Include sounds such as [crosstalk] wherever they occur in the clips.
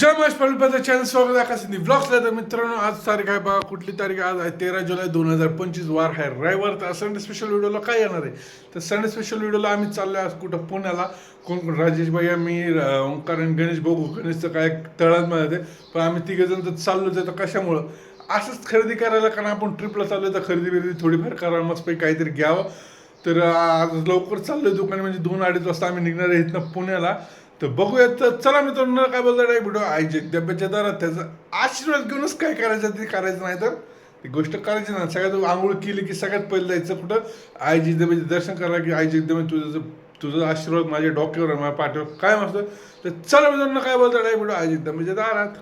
Travel पॅचं channel स्वागत आहे कासिंदी ब्लॉग्सला तर मित्रांनो आज तारीख आहे बघा कुठली तारीख आज आहे तेरा जुलै दोन हजार पंचवीस वार आहे रविवार तर संडे स्पेशल व्हिडिओला काय येणार आहे? तर संडे स्पेशल व्हिडिओला आम्ही चाललो आज कुठं? पुण्याला. कोण कोण? राजेश भैया मी ओंकार आणि गणेश बघू. गणेशचं काय तळांमध्ये आहे पण आम्ही तिघेजण तर चाललो तर कशामुळं? असंच खरेदी करायला कारण आपण ट्रिपला चाललो तर खरेदी बिरेदी थोडीफार करा मस्तपैकी काहीतरी घ्यावं. तर आज लवकर चाललोय दुकान म्हणजे दोन अडीच वाजता आम्ही निघणार आहे इथनं पुण्याला. तर बघूयात तर चला मित्रांनो काय बोलता एक व्हिडिओ आई जगदब्याच्या दारात त्याचा आशीर्वाद घेऊनच काय करायचं ते करायचं नाही तर? ती गोष्ट करायची ना सगळ्यात आंघोळ केली की सगळ्यात पहिलं जायचं कुठं? आई जगदंबेचे दर्शन करायला की आई जगदंबे तुझं तुझा आशीर्वाद माझ्या डोक्यावर माझ्या पाठीवर काय मस्त तर चला मित्रांनो काय बोलतात एक व्हिडिओ आई जगदंबेच्या दारात.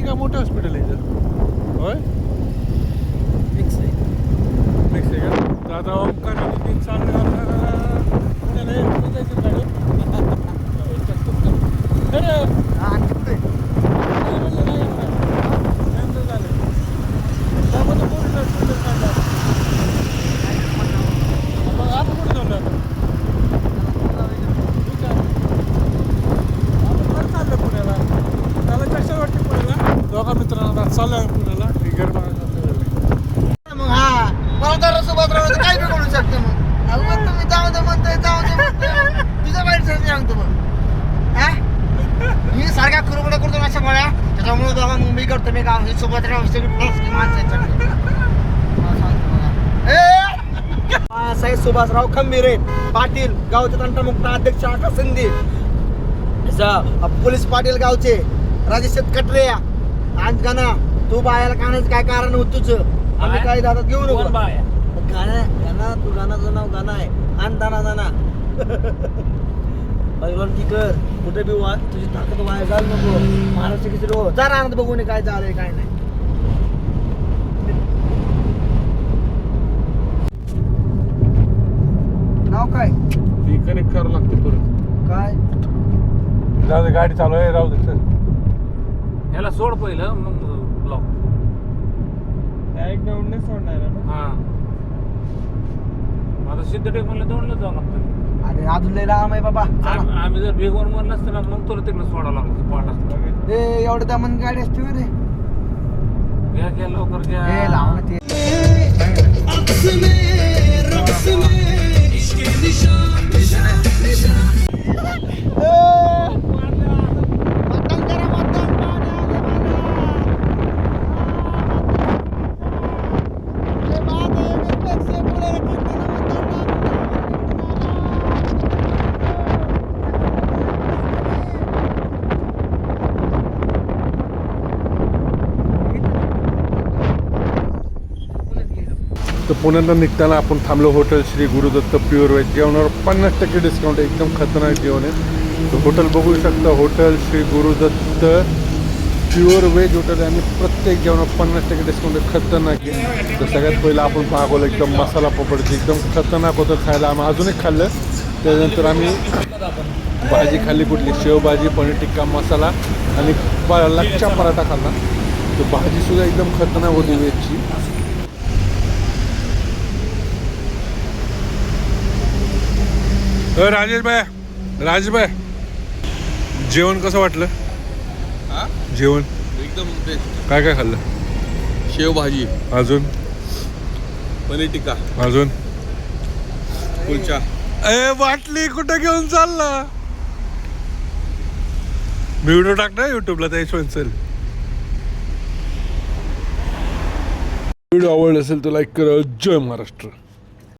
कल्याणी का मोठं हॉस्पिटल आहे इथं? होय? फिक्स आहे. मिक्स आहे का? तर आता ओंकार आणि ते चाललं आता कुठे जायचं गाडी? हा झालं. कुठे आता? ठीक आहे. आपण बरं चाललो पुण्याला. त्याला कशाला वाटते पुण्याला? दोघा मित्रांना आता चाललो पुण्याला. हे मग हा मला तर सोबत काय शकते मग? अहो मग तुम्ही जाऊ दे म्हणतोय जाऊ दे म्हणतोय. तुझं वाईट सांगतो मग. हा? मी सारख्या कुरकुड्या करतो अशा गोळ्या त्याच्यामुळे बाबा मग मी करतो मी गाव हे सोबत सगळी प्लस माणसं आहेत ए! बाळासाहेब सुभाषराव खंबीरे पाटील गावचे तंटमुक्त अध्यक्ष आकाश संधी स- पोलीस पाटील गावचे राजेश कटरे आज गाणं तू बायाला कानाचं काय कारण होत तुझं? आम्ही काही दादा घेऊ नको. गाणं गाणं तू गाण्याचं नाव गाणं आहे. आण दाना दाना [laughs] पहिलं की कर. कुठे बी वा तुझी ताकद वाया घाल नको. महाराष्ट्र किती हो. जा राहणार बघून काय झालंय काय नाही. नाव काय? ती कनेक्ट करावं लागते परत. काय? जाऊ दे गाडी चालू आहे राहू दे सर याला सोड पहिलं मग ब्लॉक डाऊन सोडणार हा. आता सिद्धटेक म्हणलं दौडलं जावं लागतं. अरे अजून लय लांब आहे बाबा. चला. आम- आम्ही जर बेगवर म्हणलं असतं ना मग तुला तिकडे सोडावं लागलं स्पॉट असतं. ए एवढं त्या मन गाडी असते रे घ्या घ्या लवकर घ्या. ए ते. तर पुण्याला निघताना आपण थांबलो hotel Shri Gurudatt pure veg जेवणावर पन्नास टक्के डिस्काउंट आहे. एकदम खतरनाक जेवण आहे. तर हॉटेल बघू शकता hotel Shri Gurudatt pure veg hotel आणि प्रत्येक जेवणावर पन्नास टक्के डिस्काउंट खतरनाक आहे. तर सगळ्यात पहिलं आपण मागवलं एकदम मसाला पपडची एकदम खतरनाक होतं खायला. आम्ही अजूनही खाल्लं. त्यानंतर आम्ही भाजी खाल्ली कुठली? शेवभाजी पनीर टिक्का मसाला आणि लच्चा पराठा खाल्ला. तर भाजीसुद्धा एकदम खतरनाक होती व्हेजची राजेश भाई राजेश भाई जेवण कसं वाटलं? जेवण? एकदम बेस्ट काय काय खाल्लं? शेवभाजी अजून? पनीर टिक्का. अजून? कुलचा. ए बाटली कुठं घेऊन चालला? मी व्हिडिओ टाकणार युट्यूबला त्या हिशोबाने चल व्हिडिओ आवडला असेल तर लाईक करा. जय महाराष्ट्र.